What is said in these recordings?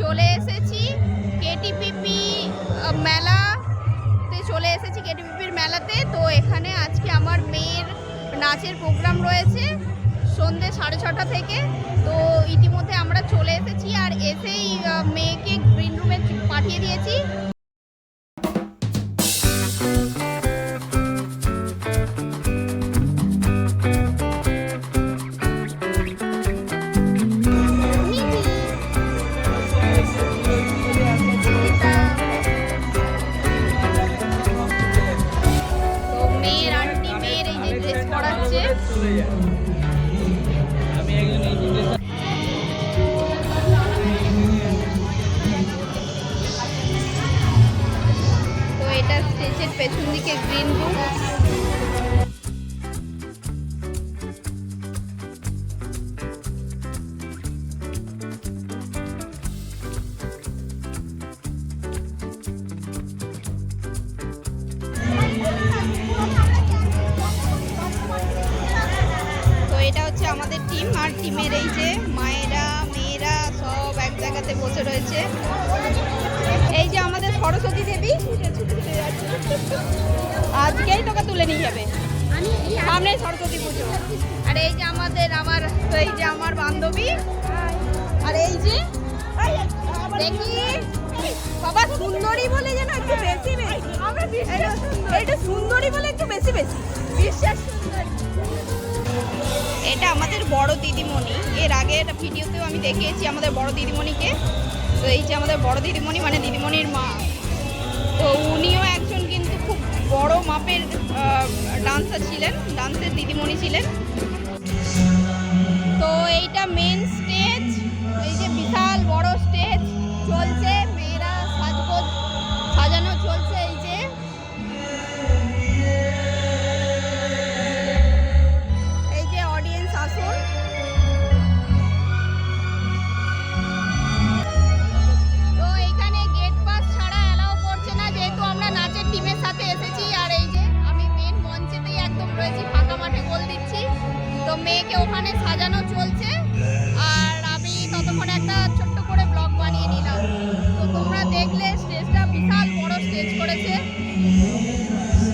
চলে এসেছি। কেটিপিপি মেলাতে চলে এসেছি কেটিপিপির মেলাতে। তো এখানে আজকে আমার মেয়ের নাচের প্রোগ্রাম রয়েছে সন্ধ্যে সাড়ে ছটা থেকে। তো ইতিমধ্যে আমরা চলে এসেছি আর এসেই মেয়েকে দিকে গ্রিন হচ্ছে আমাদের টিম আর টিমের এই যে মায়েরা, মেয়েরা সব এক জায়গাতে বসে রয়েছে। এই যে আমাদের সরস্বতী দেবী। আজকেই তোকে তুলে নিয়ে যাবে। সামনে সরস্বতী পুজো। আর এই যে আমাদের আমার, এই যে আমার বান্ধবী। আর এই যে, দেখি, বাবা সুন্দরী বলে যেন একটু বেশি বেশি। এটা সুন্দরী বলে একটু বেশি বেশি। বিশ্বাস এটা আমাদের বড় দিদিমণি। এর আগে একটা ভিডিওতেও আমি দেখিয়েছি আমাদের বড় দিদিমণিকে। তো এই যে আমাদের বড় দিদিমণি মানে দিদিমণির মা, তো উনিও একজন কিন্তু খুব বড় মাপের ডান্সার ছিলেন ডান্সের দিদিমণি ছিলেন। তো এইটা মেন স্টেজ এই যে বিশাল বড়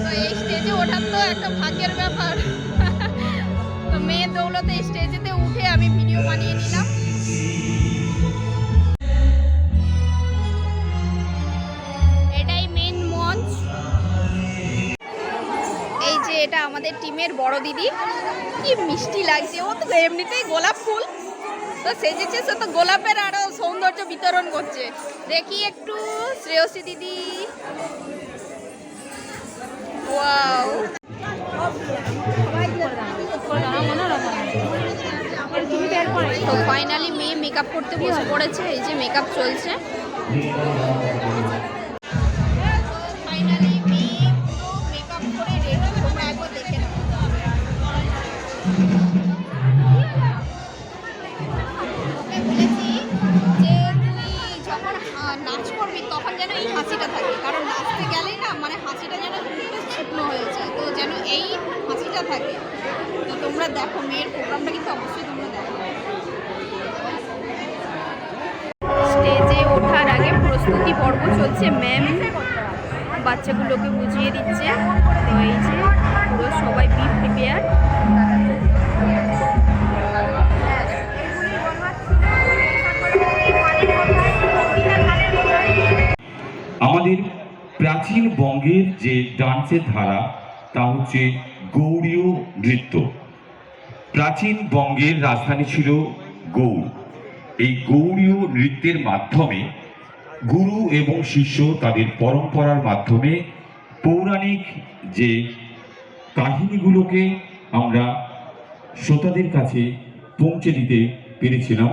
তো এই স্টেজে ওঠার তো একটা ভাগ্যের ব্যাপার। তো মেয়ের দৌলতে স্টেজেতে উঠে আমি ভিডিও বানিয়ে নিলাম। এটাই মেন মঞ্চ। এই যে এটা আমাদের টিমের বড় দিদি। কি মিষ্টি লাগছে। ও তো এমনিতেই গোলাপ ফুল। তো সেজেছে, সে তো গোলাপের আরও সৌন্দর্য বিতরণ করছে। দেখি একটু শ্রেয়সী দিদি। তো ফাইনালি মেয়ে মেকআপ করতে বসে পড়েছে এই যে মেকআপ চলছে। হাসিটা থাকে। তো তোমরা দেখো মেয়ের প্রোগ্রামটা কিন্তু অবশ্যই তোমরা দেখো। স্টেজে ওঠার আগে প্রস্তুতি পর্ব চলছে ম্যাম। বাচ্চাগুলোকে বুঝিয়ে দিচ্ছে। তো এই যে পুরো সবাই বি প্রিপেয়ার আমাদের প্রাচীন বঙ্গের যে ডান্সের ধারা তা হচ্ছে গৌড়ীয় নৃত্য। প্রাচীন বঙ্গের রাজধানী ছিল গৌড়। এই গৌড়ীয় নৃত্যের মাধ্যমে গুরু এবং শিষ্য তাদের পরম্পরার মাধ্যমে পৌরাণিক যে কাহিনীগুলোকে আমরা শ্রোতাদের কাছে পৌঁছে দিতে পেরেছিলাম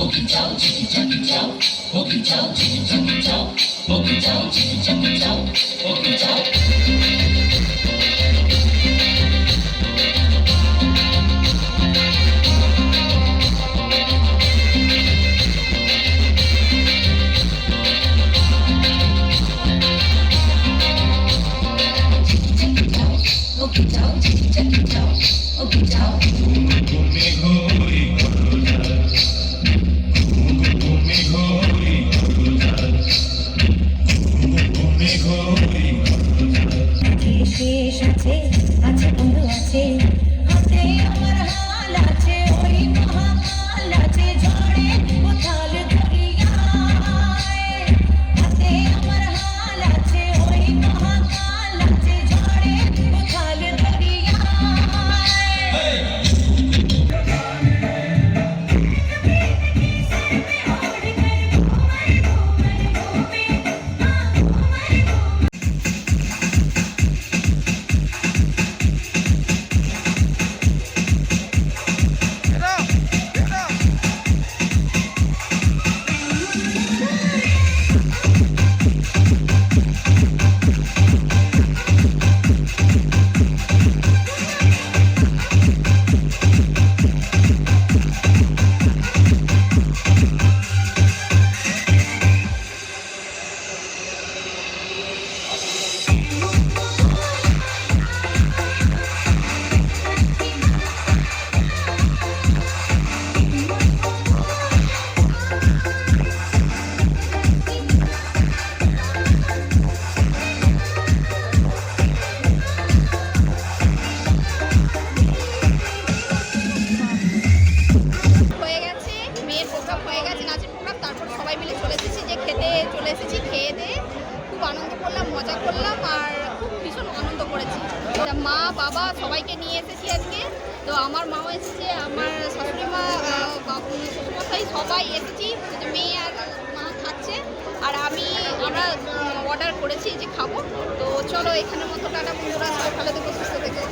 আছে Hey. সবাই মিলে চলে এসেছি, যে খেতে চলে এসেছি, খেয়ে দিয়ে খুব আনন্দ করলাম, মজা করলাম আর খুব ভীষণ আনন্দ করেছি। মা, বাবা সবাইকে নিয়ে এসেছি আজকে। তো আমার মাও এসেছে, আমার শাশুড়ি মা শ্বশুরমশাই সবাই এসেছি মেয়ে আর মা খাচ্ছে। আর আমি, আমরা অর্ডার করেছি যে খাব। তো চলো এখানের মতো টাটা বন্ধুরা, সবাই ভালো থেকো, সুস্থ থেকো।